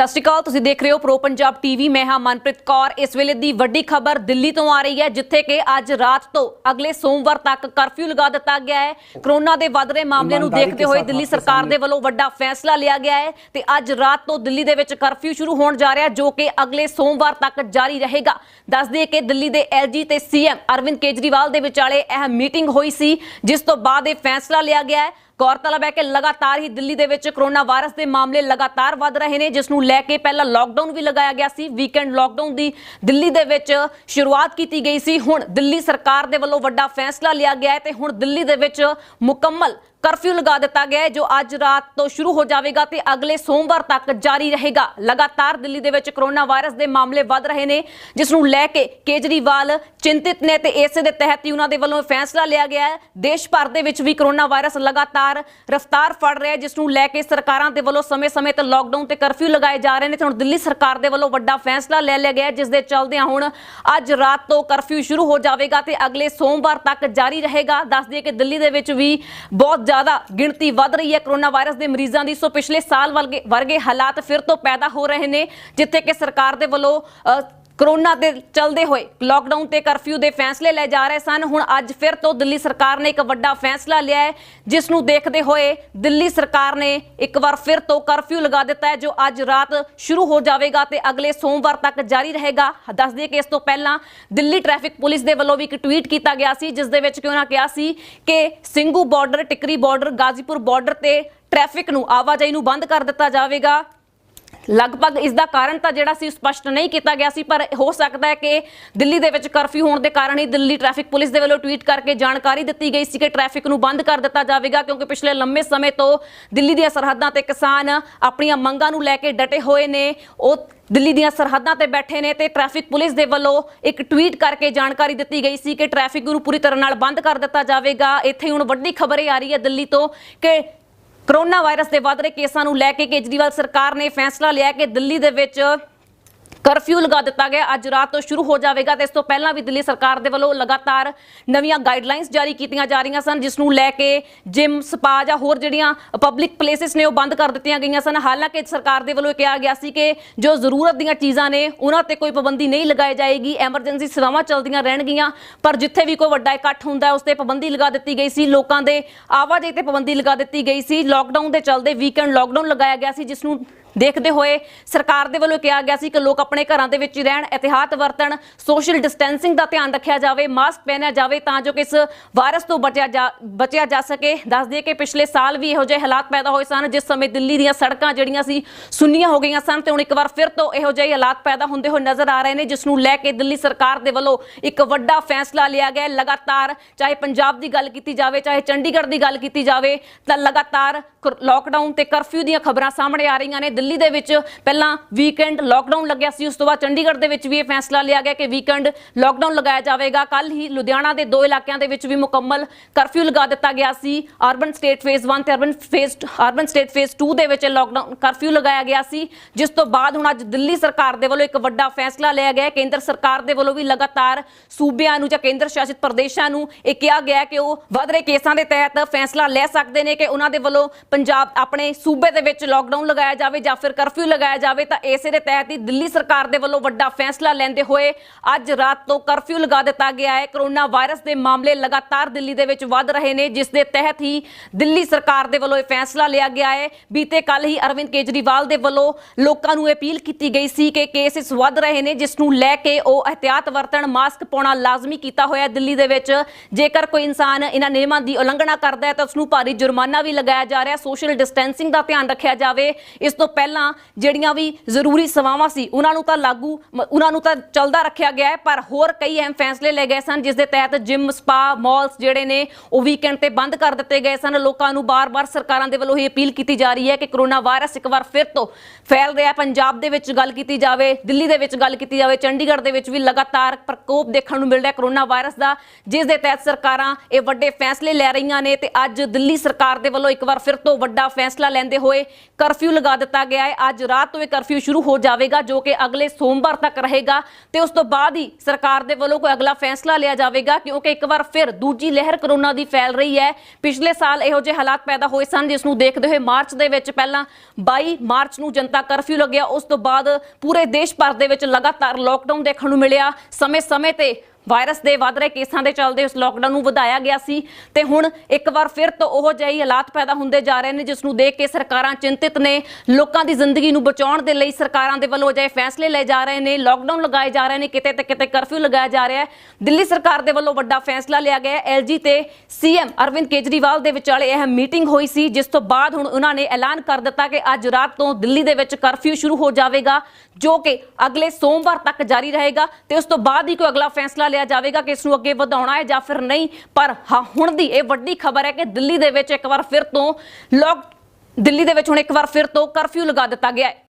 ਸਤਿ ਸ਼੍ਰੀ ਅਕਾਲ ਤੁਸੀਂ ਦੇਖ ਰਹੇ ਹੋ ਪ੍ਰੋ ਪੰਜਾਬ ਟੀਵੀ। ਮੈਂ ਹਾਂ ਮਨਪ੍ਰੀਤ ਕੌਰ। ਇਸ ਵੇਲੇ ਦੀ ਵੱਡੀ ਖਬਰ ਦਿੱਲੀ ਤੋਂ ਆ ਰਹੀ ਹੈ ਜਿੱਥੇ ਕਿ ਅੱਜ ਰਾਤ ਤੋਂ ਅਗਲੇ ਸੋਮਵਾਰ ਤੱਕ ਕਰਫਿਊ ਲਗਾ ਦਿੱਤਾ ਗਿਆ ਹੈ। ਕਰੋਨਾ ਦੇ ਵੱਧ ਰਹੇ ਮਾਮਲਿਆਂ ਨੂੰ ਦੇਖਦੇ ਹੋਏ ਦਿੱਲੀ ਸਰਕਾਰ ਦੇ। ਵੱਲੋਂ ਵੱਡਾ ਫੈਸਲਾ ਲਿਆ ਗਿਆ ਹੈ ਤੇ ਅੱਜ ਰਾਤ ਤੋਂ ਦਿੱਲੀ ਦੇ ਵਿੱਚ ਕਰਫਿਊ ਸ਼ੁਰੂ ਹੋਣ ਜਾ ਰਿਹਾ ਜੋ ਕਿ ਅਗਲੇ ਸੋਮਵਾਰ ਤੱਕ ਜਾਰੀ ਰਹੇਗਾ। ਦੱਸ ਕਿ ਦਿੱਲੀ ਦੇ ਐਲਜੀ ਤੇ ਸੀਐਮ ਅਰਵਿੰਦ ਕੇਜਰੀਵਾਲ ਦੇ ਵਿਚਾਲੇ ਇਹ ਮੀਟਿੰਗ ਹੋਈ ਸੀ ਜਿਸ ਤੋਂ ਬਾਅਦ ਇਹ ਫੈਸਲਾ ਲਿਆ ਗਿਆ ਹੈ। ਗੌਰਤਲਬ ਹੈ ਕਿ ਲਗਾਤਾਰ ਹੀ ਦਿੱਲੀ ਦੇ ਵਿੱਚ ਕਰੋਨਾ ਵਾਇਰਸ ਦੇ ਮਾਮਲੇ ਲਗਾਤਾਰ ਵੱਧ ਰਹੇ ਨੇ, ਜਿਸ ਨੂੰ ਲੈ ਕੇ ਪਹਿਲਾਂ ਲਾਕਡਾਊਨ ਵੀ ਲਗਾਇਆ ਗਿਆ ਸੀ ਵੀਕਐਂਡ ਲਾਕਡਾਊਨ ਦੀ ਦਿੱਲੀ ਦੇ ਵਿੱਚ ਸ਼ੁਰੂਆਤ ਕੀਤੀ ਗਈ ਸੀ। ਹੁਣ ਦਿੱਲੀ ਸਰਕਾਰ ਦੇ ਵੱਲੋਂ ਵੱਡਾ ਫੈਸਲਾ ਲਿਆ ਗਿਆ ਹੈ ਤੇ ਹੁਣ ਦਿੱਲੀ ਦੇ ਵਿੱਚ ਮੁਕੰਮਲ ਕਰਫਿਊ ਲਗਾ ਦਿੱਤਾ ਗਿਆ ਹੈ, ਜੋ ਅੱਜ ਰਾਤ ਤੋਂ ਸ਼ੁਰੂ ਹੋ ਜਾਵੇਗਾ ਤੇ ਅਗਲੇ ਸੋਮਵਾਰ ਤੱਕ ਜਾਰੀ ਰਹੇਗਾ। ਲਗਾਤਾਰ ਦਿੱਲੀ ਦੇ ਵਿੱਚ ਕਰੋਨਾ ਵਾਇਰਸ ਦੇ ਮਾਮਲੇ ਵੱਧ ਰਹੇ ਨੇ, ਜਿਸ ਨੂੰ ਲੈ ਕੇ ਕੇਜਰੀਵਾਲ ਚਿੰਤਿਤ ਨੇ ਤੇ ਇਸੇ ਦੇ ਤਹਿਤ ਹੀ ਉਹਨਾਂ ਦੇ ਵੱਲੋਂ ਇਹ ਫੈਸਲਾ ਲਿਆ ਗਿਆ ਹੈ। ਦੇਸ਼ ਭਰ ਦੇ ਵਿੱਚ ਵੀ ਕਰੋਨਾ ਵਾਇਰਸ ਲਗਾਤਾਰ ਰਫ਼ਤਾਰ ਫੜ ਰਿਹਾ ਹੈ, ਜਿਸ ਨੂੰ ਲੈ ਕੇ ਸਰਕਾਰਾਂ ਦੇ ਵੱਲੋਂ ਸਮੇਂ-ਸਮੇਂ ਤੇ ਲਾਕਡਾਊਨ ਤੇ ਕਰਫਿਊ ਲਗਾਏ ਜਾ ਰਹੇ ਨੇ ਤੇ ਹੁਣ ਦਿੱਲੀ ਸਰਕਾਰ ਦੇ ਵੱਲੋਂ ਵੱਡਾ ਫੈਸਲਾ ਲੈ ਲਿਆ ਗਿਆ ਹੈ, ਜਿਸ ਦੇ ਚੱਲਦਿਆਂ ਹੁਣ ਅੱਜ ਰਾਤ ਤੋਂ ਕਰਫਿਊ ਸ਼ੁਰੂ ਹੋ ਜਾਵੇਗਾ ਤੇ ਅਗਲੇ ਸੋਮਵਾਰ ਤੱਕ ਜਾਰੀ ਰਹੇਗਾ। ਦੱਸ ਦਈਏ ਕਿ ਦਿੱਲੀ ਦੇ ਵਿੱਚ ਵੀ ਬਹੁਤ ਜ਼ਿਆਦਾ ਗਿਣਤੀ ਵੱਧ ਰਹੀ ਹੈ ਕਰੋਨਾ ਵਾਇਰਸ ਦੇ ਮਰੀਜ਼ਾਂ ਦੀ। ਸੋ ਪਿਛਲੇ ਸਾਲ ਵਰਗੇ ਵਰਗੇ ਹਾਲਾਤ ਫਿਰ ਤੋਂ ਪੈਦਾ ਹੋ ਰਹੇ ਨੇ, ਜਿੱਥੇ ਕਿ ਸਰਕਾਰ ਦੇ ਵੱਲੋਂ ਕਰੋਨਾ ਦੇ ਚਲਦੇ ਹੋਏ ਲਾਕਡਾਊਨ ਤੇ ਕਰਫਿਊ ਦੇ ਫੈਸਲੇ ਲਏ ਜਾ ਰਹੇ ਸਨ। ਹੁਣ ਅੱਜ ਫਿਰ ਤੋਂ ਦਿੱਲੀ ਸਰਕਾਰ ਨੇ ਇੱਕ ਵੱਡਾ ਫੈਸਲਾ ਲਿਆ ਹੈ ਜਿਸ ਨੂੰ ਦੇਖਦੇ ਹੋਏ ਦਿੱਲੀ ਸਰਕਾਰ ਨੇ ਇੱਕ ਵਾਰ ਫਿਰ ਤੋਂ ਕਰਫਿਊ ਲਗਾ ਦਿੱਤਾ ਹੈ, ਜੋ ਅੱਜ ਰਾਤ ਸ਼ੁਰੂ ਹੋ ਜਾਵੇਗਾ ਤੇ ਅਗਲੇ ਸੋਮਵਾਰ ਤੱਕ ਜਾਰੀ ਰਹੇਗਾ। ਦੱਸ ਦਈਏ ਕਿ ਇਸ ਤੋਂ ਪਹਿਲਾਂ ਦਿੱਲੀ ਟ੍ਰੈਫਿਕ ਪੁਲਿਸ ਦੇ ਵੱਲੋਂ ਵੀ ਇੱਕ ਟਵੀਟ ਕੀਤਾ ਗਿਆ ਸੀ, ਜਿਸ ਦੇ ਵਿੱਚ ਕਿ ਉਹਨਾਂ ਕਿਹਾ ਸੀ ਕਿ Singhu border Tikri border Ghazipur border ਤੇ ਟ੍ਰੈਫਿਕ ਨੂੰ, ਆਵਾਜਾਈ ਨੂੰ ਬੰਦ ਕਰ ਦਿੱਤਾ ਜਾਵੇਗਾ। ਲਗਭਗ ਇਸ ਦਾ ਕਾਰਨ ਤਾਂ ਜਿਹੜਾ ਸੀ ਸਪਸ਼ਟ ਨਹੀਂ ਕੀਤਾ ਗਿਆ ਸੀ, ਪਰ ਹੋ ਸਕਦਾ ਹੈ ਕਿ ਦਿੱਲੀ ਦੇ ਵਿੱਚ ਕਰਫਿਊ ਹੋਣ ਦੇ ਕਾਰਨ ਹੀ ਦਿੱਲੀ ਟ੍ਰੈਫਿਕ ਪੁਲਿਸ ਦੇ ਵੱਲੋਂ ਟਵੀਟ ਕਰਕੇ ਜਾਣਕਾਰੀ ਦਿੱਤੀ ਗਈ ਸੀ ਕਿ ਟ੍ਰੈਫਿਕ ਨੂੰ ਬੰਦ ਕਰ ਦਿੱਤਾ ਜਾਵੇਗਾ, ਕਿਉਂਕਿ ਪਿਛਲੇ ਲੰਮੇ ਸਮੇਂ ਤੋਂ ਦਿੱਲੀ ਦੀਆਂ ਸਰਹੱਦਾਂ ਤੇ ਕਿਸਾਨ ਆਪਣੀਆਂ ਮੰਗਾਂ ਨੂੰ ਲੈ ਕੇ ਡਟੇ ਹੋਏ ਨੇ। ਉਹ ਦਿੱਲੀ ਦੀਆਂ ਸਰਹੱਦਾਂ ਤੇ ਬੈਠੇ ਨੇ ਤੇ ਟ੍ਰੈਫਿਕ ਪੁਲਿਸ ਦੇ ਵੱਲੋਂ ਇੱਕ ਟਵੀਟ ਕਰਕੇ ਜਾਣਕਾਰੀ ਦਿੱਤੀ ਗਈ ਸੀ ਕਿ ਟ੍ਰੈਫਿਕ ਨੂੰ ਪੂਰੀ ਤਰ੍ਹਾਂ ਨਾਲ ਬੰਦ ਕਰ ਦਿੱਤਾ ਜਾਵੇਗਾ। ਇੱਥੇ ਹੁਣ ਵੱਡੀ ਖਬਰ ਇਹ ਆ ਰਹੀ ਹੈ ਦਿੱਲੀ ਤੋਂ ਕਿ ਕਰੋਨਾ ਵਾਇਰਸ ਦੇ ਵੱਧ ਰਹੇ ਕੇਸਾਂ ਨੂੰ ਲੈ ਕੇ ਕੇਜਰੀਵਾਲ ਸਰਕਾਰ ਨੇ ਫੈਸਲਾ ਲਿਆ ਕਿ ਦਿੱਲੀ ਦੇ ਵਿੱਚ ਕਰਫਿਊ ਲਗਾ ਦਿੱਤਾ ਗਿਆ। ਅੱਜ ਰਾਤ ਤੋਂ ਸ਼ੁਰੂ ਹੋ ਜਾਵੇਗਾ ਤੇ ਇਸ ਤੋਂ ਪਹਿਲਾਂ ਵੀ ਦਿੱਲੀ ਸਰਕਾਰ ਦੇ ਵੱਲੋਂ ਲਗਾਤਾਰ ਨਵੀਆਂ ਗਾਈਡਲਾਈਨਸ ਜਾਰੀ ਕੀਤੀਆਂ ਜਾ ਰਹੀਆਂ ਸਨ, ਜਿਸ ਨੂੰ ਲੈ ਕੇ ਜਿਮ ਸਪਾ ਜਾਂ ਹੋਰ ਜਿਹੜੀਆਂ ਪਬਲਿਕ ਪਲੇਸਿਸ ਨੇ ਉਹ ਬੰਦ ਕਰ ਦਿੱਤੀਆਂ ਗਈਆਂ ਸਨ। ਹਾਲਾਂਕਿ ਸਰਕਾਰ ਦੇ ਵੱਲੋਂ ਇਹ ਕਿਹਾ ਗਿਆ ਸੀ ਕਿ ਜੋ ਜ਼ਰੂਰਤ ਦੀਆਂ ਚੀਜ਼ਾਂ ਨੇ, ਉਹਨਾਂ ਤੇ ਕੋਈ ਪਾਬੰਦੀ ਨਹੀਂ ਲਗਾਈ ਜਾਏਗੀ। ਐਮਰਜੈਂਸੀ ਸੇਵਾਵਾਂ ਚੱਲਦੀਆਂ ਰਹਿਣਗੀਆਂ, ਪਰ ਜਿੱਥੇ ਵੀ ਕੋਈ ਵੱਡਾ ਇਕੱਠ ਹੁੰਦਾ ਉਸ ਤੇ ਪਾਬੰਦੀ ਲਗਾ ਦਿੱਤੀ ਗਈ ਸੀ। ਲੋਕਾਂ ਦੇ ਆਵਾਜਾਈ ਤੇ ਪਾਬੰਦੀ ਲਗਾ ਦਿੱਤੀ ਗਈ ਸੀ। ਲਾਕਡਾਊਨ ਦੇ ਚੱਲਦੇ ਵੀਕਐਂਡ ਲਾਕਡਾਊਨ ਲਗਾਇਆ ਗਿਆ ਸੀ, ਜਿਸ ਨੂੰ ਦੇਖਦੇ ਹੋਏ ਸਰਕਾਰ ਦੇ ਵੱਲੋਂ ਕਿਹਾ ਗਿਆ ਸੀ ਕਿ ਲੋਕ ਆਪਣੇ ਘਰਾਂ ਦੇ ਵਿੱਚ ਹੀ ਰਹਿਣ, ਇਤਿਹਾਤ ਵਰਤਣ, ਸੋਸ਼ਲ ਡਿਸਟੈਂਸਿੰਗ ਦਾ ਧਿਆਨ ਰੱਖਿਆ ਜਾਵੇ, ਮਾਸਕ ਪਹਿਨਿਆ ਜਾਵੇ ਤਾਂ ਜੋ ਕਿ ਇਸ ਵਾਇਰਸ ਤੋਂ ਬਚਿਆ ਜਾ ਬਚਿਆ ਜਾ ਸਕੇ। ਦੱਸ ਦਈਏ ਕਿ ਪਿਛਲੇ ਸਾਲ ਵੀ ਇਹੋ ਜਿਹੇ ਹਾਲਾਤ ਪੈਦਾ ਹੋਏ ਸਨ, ਜਿਸ ਸਮੇਂ ਦਿੱਲੀ ਦੀਆਂ ਸੜਕਾਂ ਜਿਹੜੀਆਂ ਸੀ, ਸੁੰਨੀਆਂ ਹੋ ਗਈਆਂ ਸਨ ਤੇ ਹੁਣ ਇੱਕ ਵਾਰ ਫਿਰ ਤੋਂ ਇਹੋ ਜਿਹੇ ਹਾਲਾਤ ਪੈਦਾ ਹੁੰਦੇ ਹੋਏ ਨਜ਼ਰ ਆ ਰਹੇ ਨੇ, ਜਿਸ ਨੂੰ ਲੈ ਕੇ ਦਿੱਲੀ ਸਰਕਾਰ ਦੇ ਵੱਲੋਂ ਇੱਕ ਵੱਡਾ ਫੈਸਲਾ ਲਿਆ ਗਿਆ ਲਗਾਤਾਰ ਚਾਹੇ ਪੰਜਾਬ ਦੀ ਗੱਲ ਕੀਤੀ ਜਾਵੇ, ਚਾਹੇ ਚੰਡੀਗੜ੍ਹ ਦੀ ਗੱਲ ਕੀਤੀ ਜਾਵੇ, ਤਾਂ ਲਗਾਤਾਰ ਲਾਕਡਾਊਨ ਤੇ ਕਰਫਿਊ ਦੀਆਂ ਖਬਰਾਂ ਸਾਹਮਣੇ ਆ ਰਹੀਆਂ ਨੇ। ਦਿੱਲੀ ਦੇ ਵਿੱਚ ਪਹਿਲਾਂ ਵੀਕਐਂਡ ਲਾਕਡਾਊਨ ਲੱਗਿਆ ਸੀ, ਉਸ ਤੋਂ ਬਾਅਦ ਚੰਡੀਗੜ੍ਹ ਦੇ ਵਿੱਚ ਵੀ ਇਹ ਫੈਸਲਾ ਲਿਆ ਗਿਆ ਕਿ ਵੀਕਐਂਡ ਲਾਕਡਾਊਨ ਲਗਾਇਆ ਜਾਵੇਗਾ। ਕੱਲ ਹੀ ਲੁਧਿਆਣਾ ਦੇ ਦੋ ਇਲਾਕਿਆਂ ਦੇ ਵਿੱਚ ਵੀ ਮੁਕੰਮਲ ਕਰਫਿਊ ਲਗਾ ਦਿੱਤਾ ਗਿਆ ਸੀ। ਅਰਬਨ ਸਟੇਟ ਫੇਜ਼ 1 ਤੇ urban phase urban state phase 2 ਦੇ ਵਿੱਚ ਲਾਕਡਾਊਨ ਕਰਫਿਊ ਲਗਾਇਆ ਗਿਆ ਸੀ। ਜਿਸ ਤੋਂ ਬਾਅਦ ਹੁਣ ਅੱਜ ਦਿੱਲੀ ਸਰਕਾਰ ਦੇ ਵੱਲੋਂ ਇੱਕ ਵੱਡਾ ਫੈਸਲਾ ਲਿਆ ਗਿਆ ਹੈ। ਕੇਂਦਰ ਸਰਕਾਰ ਦੇ ਵੱਲੋਂ ਵੀ ਲਗਾਤਾਰ ਸੂਬਿਆਂ ਨੂੰ ਜਾਂ ਕੇਂਦਰ ਸ਼ਾਸਿਤ ਪ੍ਰਦੇਸ਼ਾਂ ਨੂੰ ਇਹ ਕਿਹਾ ਗਿਆ ਕਿ ਉਹ ਵੱਧ ਰਹੇ ਕੇਸਾਂ ਦੇ ਤਹਿਤ ਫੈਸਲਾ ਲੈ ਸਕਦੇ ਨੇ ਕਿ ਉਹਨਾਂ ਦੇ ਵੱਲੋਂ ਪੰਜਾਬ ਆਪਣੇ ਸੂਬੇ ਦੇ ਵਿੱਚ ਲਾਕਡਾਊਨ ਲਗਾਇਆ ਜਾਵੇ ਜਾਂ ਫਿਰ ਕਰਫਿਊ ਲਗਾਇਆ ਜਾਵੇ ਤਾਂ ਇਸੇ ਦੇ ਤਹਿਤ ਹੀ ਦਿੱਲੀ ਸਰਕਾਰ ਦੇ ਵੱਲੋਂ ਵੱਡਾ ਫੈਸਲਾ ਲੈਂਦੇ ਹੋਏ ਅੱਜ ਰਾਤ ਤੋਂ ਕਰਫਿਊ ਲਗਾ ਦਿੱਤਾ ਗਿਆ ਹੈ। ਕਰੋਨਾ ਵਾਇਰਸ ਦੇ ਮਾਮਲੇ ਲਗਾਤਾਰ ਦਿੱਲੀ ਦੇ ਵਿੱਚ ਵੱਧ ਰਹੇ ਨੇ, ਜਿਸ ਦੇ ਤਹਿਤ ਹੀ ਦਿੱਲੀ ਸਰਕਾਰ ਦੇ ਵੱਲੋਂ ਇਹ ਫੈਸਲਾ ਲਿਆ ਗਿਆ ਹੈ। ਬੀਤੇ ਕੱਲ ਹੀ ਅਰਵਿੰਦ ਕੇਜਰੀਵਾਲ ਦੇ ਵੱਲੋਂ ਲੋਕਾਂ ਨੂੰ ਅਪੀਲ ਕੀਤੀ ਗਈ ਸੀ ਕਿ ਕੇਸਿਸ ਵੱਧ ਰਹੇ ਨੇ, ਜਿਸ ਨੂੰ ਲੈ ਕੇ ਉਹ ਅਹਤਿਆਤ ਵਰਤਣ, ਮਾਸਕ ਪਾਉਣਾ ਲਾਜ਼ਮੀ ਕੀਤਾ ਹੋਇਆ ਹੈ ਦਿੱਲੀ ਦੇ ਵਿੱਚ। ਜੇਕਰ ਕੋਈ ਇਨਸਾਨ ਇਹਨਾਂ ਨਿਯਮਾਂ ਦੀ ਉਲੰਘਣਾ ਕਰਦਾ ਹੈ ਤਾਂ ਉਸ ਨੂੰ ਭਾਰੀ ਜੁਰਮਾਨਾ ਵੀ ਲਗਾਇਆ ਜਾ ਰਿਹਾ ਸੋਸ਼ਲ ਡਿਸਟੈਂਸਿੰਗ ਦਾ ਧਿਆਨ ਰੱਖਿਆ ਜਾਵੇ। ਇਸ ਤੋਂ ਪਹਿਲਾਂ ਜਿਹੜੀਆਂ ਵੀ ਜ਼ਰੂਰੀ ਸੇਵਾਵਾਂ ਸੀ, ਉਹਨਾਂ ਨੂੰ ਤਾਂ ਲਾਗੂ ਉਹਨਾਂ ਨੂੰ ਤਾਂ ਚੱਲਦਾ ਰੱਖਿਆ ਗਿਆ ਹੈ, ਪਰ ਹੋਰ ਕਈ ਅਹਿਮ ਫੈਸਲੇ ਲਏ ਗਏ ਸਨ, ਜਿਸ ਦੇ ਤਹਿਤ ਜਿਮ, ਸਪਾ, ਮਾਲਸ ਜਿਹੜੇ ਨੇ, ਉਹ ਵੀਕਐਂਡ ਤੇ ਬੰਦ ਕਰ ਦਿੱਤੇ ਗਏ ਸਨ। ਲੋਕਾਂ ਨੂੰ ਬਾਰ-ਬਾਰ ਸਰਕਾਰਾਂ ਦੇ ਵੱਲੋਂ ਇਹ ਅਪੀਲ ਕੀਤੀ ਜਾ ਰਹੀ ਹੈ ਕਿ ਕਰੋਨਾ ਵਾਇਰਸ ਇੱਕ ਵਾਰ ਫਿਰ ਤੋਂ ਫੈਲ ਰਿਹਾ ਪੰਜਾਬ ਦੇ ਵਿੱਚ ਗੱਲ ਕੀਤੀ ਜਾਵੇ, ਦਿੱਲੀ ਦੇ ਵਿੱਚ ਗੱਲ ਕੀਤੀ ਜਾਵੇ, ਚੰਡੀਗੜ੍ਹ ਦੇ ਵਿੱਚ ਵੀ ਲਗਾਤਾਰ ਪ੍ਰਕੋਪ ਦੇਖਣ ਨੂੰ ਮਿਲ ਰਿਹਾ ਕਰੋਨਾ ਵਾਇਰਸ ਦਾ, ਜਿਸ ਦੇ ਤਹਿਤ ਸਰਕਾਰਾਂ ਇਹ ਵੱਡੇ ਫੈਸਲੇ ਲੈ ਰਹੀਆਂ ਨੇ ਤੇ ਅੱਜ ਦਿੱਲੀ ਸਰਕਾਰ ਦੇ ਵੱਲੋਂ ਇੱਕ ਵਾਰ ਫਿਰ ਤੋਂ ਵੱਡਾ ਫੈਸਲਾ ਲੈਂਦੇ ਹੋਏ ਕਰਫਿਊ ਲਗਾ ਦਿੱਤਾ ਗਿਆ ਹੈ। ਅੱਜ ਰਾਤ ਤੋਂ ਇਹ ਕਰਫਿਊ ਸ਼ੁਰੂ ਹੋ ਜਾਵੇਗਾ, ਜੋ ਕਿ ਅਗਲੇ ਸੋਮਵਾਰ ਤੱਕ ਰਹੇਗਾ। ਤੇ ਉਸ ਤੋਂ ਬਾਅਦ ਹੀ ਸਰਕਾਰ ਦੇ ਵੱਲੋਂ ਕੋਈ ਅਗਲਾ ਫੈਸਲਾ ਲਿਆ ਜਾਵੇਗਾ, ਕਿਉਂਕਿ ਇੱਕ ਵਾਰ ਫਿਰ ਦੂਜੀ ਲਹਿਰ ਕਰੋਨਾ ਦੀ ਫੈਲ ਰਹੀ ਹੈ। ਪਿਛਲੇ ਸਾਲ ਇਹੋ ਜਿਹੇ ਹਾਲਾਤ ਪੈਦਾ ਹੋਏ ਸਨ, ਜਿਸ ਨੂੰ ਦੇਖਦੇ ਹੋਏ ਮਾਰਚ ਦੇ ਵਿੱਚ ਪਹਿਲਾਂ 22 ਮਾਰਚ ਨੂੰ ਜਨਤਾ ਕਰਫਿਊ ਲੱਗਿਆ। ਉਸ ਤੋਂ ਬਾਅਦ ਪੂਰੇ ਦੇਸ਼ ਭਰ ਦੇ ਵਿੱਚ ਲਗਾਤਾਰ ਲੋਕਡਾਊਨ ਦੇਖਣ ਨੂੰ ਮਿਲਿਆ। ਸਮੇਂ-ਸਮੇਂ ਤੇ ਵਾਇਰਸ ਦੇ ਵੱਧ ਰਹੇ ਕੇਸਾਂ ਦੇ ਚੱਲਦੇ ਉਸ ਲੋਕਡਾਊਨ ਨੂੰ ਵਧਾਇਆ ਗਿਆ ਸੀ ਤੇ ਹੁਣ ਇੱਕ ਵਾਰ ਫਿਰ ਤੋਂ ਉਹ ਜਿਹੀ ਹਾਲਾਤ ਪੈਦਾ ਹੁੰਦੇ ਜਾ ਰਹੇ ਨੇ ਜਿਸ ਨੂੰ ਦੇਖ ਕੇ ਸਰਕਾਰਾਂ ਚਿੰਤਿਤ ਨੇ। ਲੋਕਾਂ ਦੀ ਜ਼ਿੰਦਗੀ ਨੂੰ ਬਚਾਉਣ ਦੇ ਲਈ ਸਰਕਾਰਾਂ ਦੇ ਵੱਲੋਂ ਅਜਿਹੇ ਫੈਸਲੇ ਲਏ ਜਾ ਰਹੇ ਨੇ ਲੋਕਡਾਊਨ ਲਗਾਏ ਜਾ ਰਹੇ ਨੇ, ਕਿਤੇ ਤੇ ਕਿਤੇ ਕਰਫਿਊ ਲਗਾਇਆ ਜਾ ਰਿਹਾ ਹੈ। ਦਿੱਲੀ ਸਰਕਾਰ ਦੇ ਵੱਲੋਂ ਵੱਡਾ ਫੈਸਲਾ ਲਿਆ ਗਿਆ ਹੈ। ਐਲਜੀ ਤੇ ਸੀਐਮ ਅਰਵਿੰਦ ਕੇਜਰੀਵਾਲ ਦੇ ਵਿਚਾਲੇ ਇਹ ਮੀਟਿੰਗ ਹੋਈ ਸੀ, ਜਿਸ ਤੋਂ ਬਾਅਦ ਹੁਣ ਉਹਨਾਂ ਨੇ ਐਲਾਨ ਕਰ ਦਿੱਤਾ ਕਿ ਅੱਜ ਰਾਤ ਤੋਂ ਦਿੱਲੀ ਦੇ ਵਿੱਚ ਕਰਫਿਊ ਸ਼ੁਰੂ ਹੋ ਜਾਵੇਗਾ, ਜੋ ਕਿ ਅਗਲੇ ਸੋਮਵਾਰ ਤੱਕ ਜਾਰੀ ਰਹੇਗਾ ਤੇ ਉਸ ਤੋਂ ਬਾਅਦ ਹੀ ਕੋਈ ਅਗਲਾ ਫੈਸਲਾ ਲਿਆ ਜਾਵੇਗਾ ਕਿ ਇਸ ਨੂੰ ਅੱਗੇ ਵਧਾਉਣਾ ਹੈ ਜਾਂ ਫਿਰ ਨਹੀਂ। ਪਰ ਹਾਂ, ਹੁਣ ਦੀ ਇਹ ਵੱਡੀ ਖਬਰ ਹੈ ਕਿ ਦਿੱਲੀ ਦੇ ਵਿੱਚ ਇੱਕ ਵਾਰ ਫਿਰ ਤੋਂ ਲੋਕ ਦਿੱਲੀ ਦੇ ਵਿੱਚ ਹੁਣ ਇੱਕ ਵਾਰ ਫਿਰ ਤੋਂ ਕਰਫਿਊ ਲਗਾ ਦਿੱਤਾ ਗਿਆ ਹੈ।